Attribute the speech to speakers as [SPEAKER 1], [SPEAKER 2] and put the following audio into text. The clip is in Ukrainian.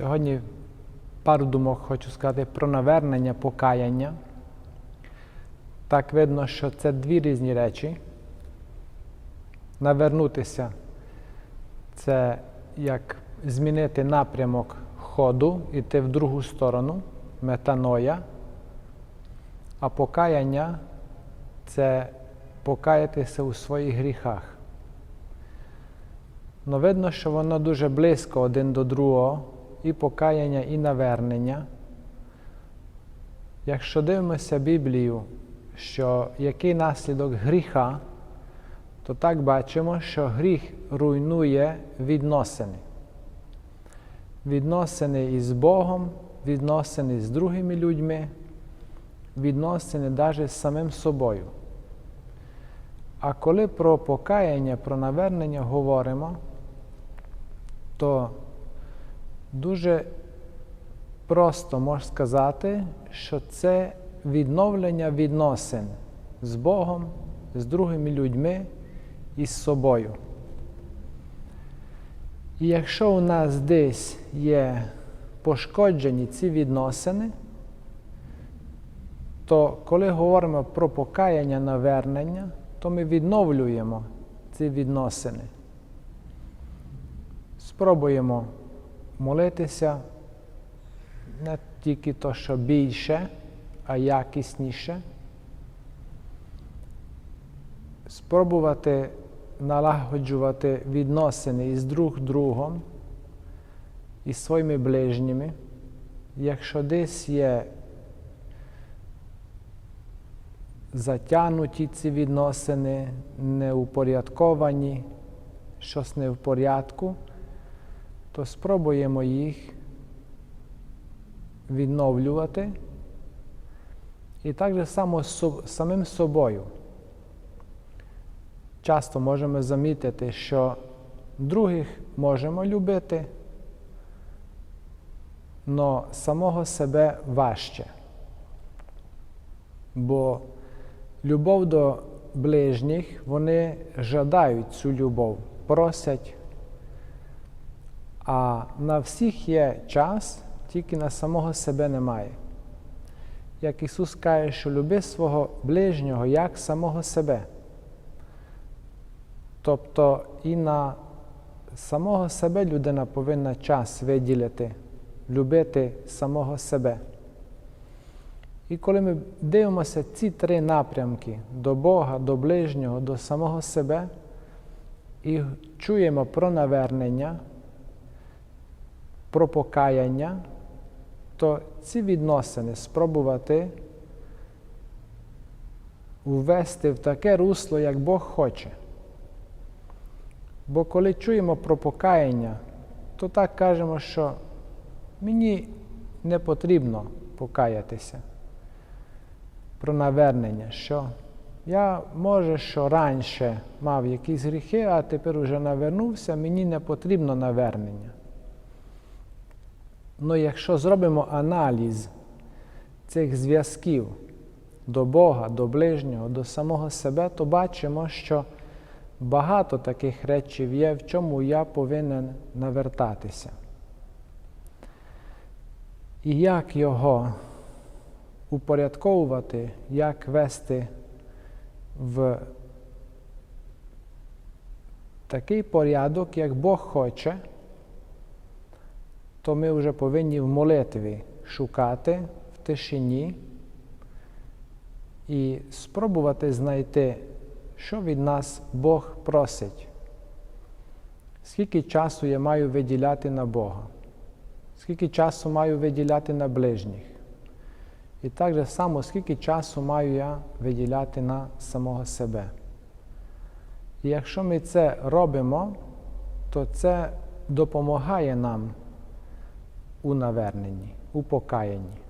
[SPEAKER 1] Сьогодні пару думок хочу сказати про навернення, покаяння. Так видно, що це дві різні речі. Навернутися це як змінити напрямок ходу, іти в другу сторону, метаноя. А покаяння це покаятися у своїх гріхах. Но видно, що воно дуже близько один до другого, і покаяння, і навернення. Якщо дивимося Біблію, що який наслідок гріха, то так бачимо, що гріх руйнує відносини. Відносини із Богом, відносини з другими людьми, відносини навіть з самим собою. А коли про покаяння, про навернення говоримо, то дуже просто можна сказати, що це відновлення відносин з Богом, з другими людьми і з собою. І якщо у нас десь є пошкоджені ці відносини, то коли говоримо про покаяння навернення, то ми відновлюємо ці відносини. Спробуємо молитися не тільки то, що більше, а якісніше. Спробувати налагоджувати відносини із друг другом, із своїми ближніми. Якщо десь є затягнуті ці відносини, неупорядковані, щось не в порядку, то спробуємо їх відновлювати і так само самим собою. Часто можемо замітити, що других можемо любити, але самого себе важче. Бо любов до ближніх, вони жадають цю любов, просять. А на всіх є час, тільки на самого себе немає. Як Ісус каже, що люби свого ближнього як самого себе. Тобто і на самого себе людина повинна час виділити, любити самого себе. І коли ми дивимося ці три напрямки до Бога, до ближнього, до самого себе і чуємо про навернення, про покаяння, то ці відносини спробувати ввести в таке русло, як Бог хоче. Бо коли чуємо про покаяння, то так кажемо, що мені не потрібно покаятися. Про навернення, що я, може, що раніше мав якісь гріхи, а тепер уже навернувся, мені не потрібно навернення. Ну, якщо зробимо аналіз цих зв'язків до Бога, до ближнього, до самого себе, то бачимо, що багато таких речей є, в чому я повинен навертатися. І як його упорядковувати, як вести в такий порядок, як Бог хоче, то ми вже повинні в молитві шукати в тишині і спробувати знайти, що від нас Бог просить. Скільки часу я маю виділяти на Бога, скільки часу маю виділяти на ближніх. І так же само, скільки часу маю я виділяти на самого себе. І якщо ми це робимо, то це допомагає нам у наверненні, у покаянні.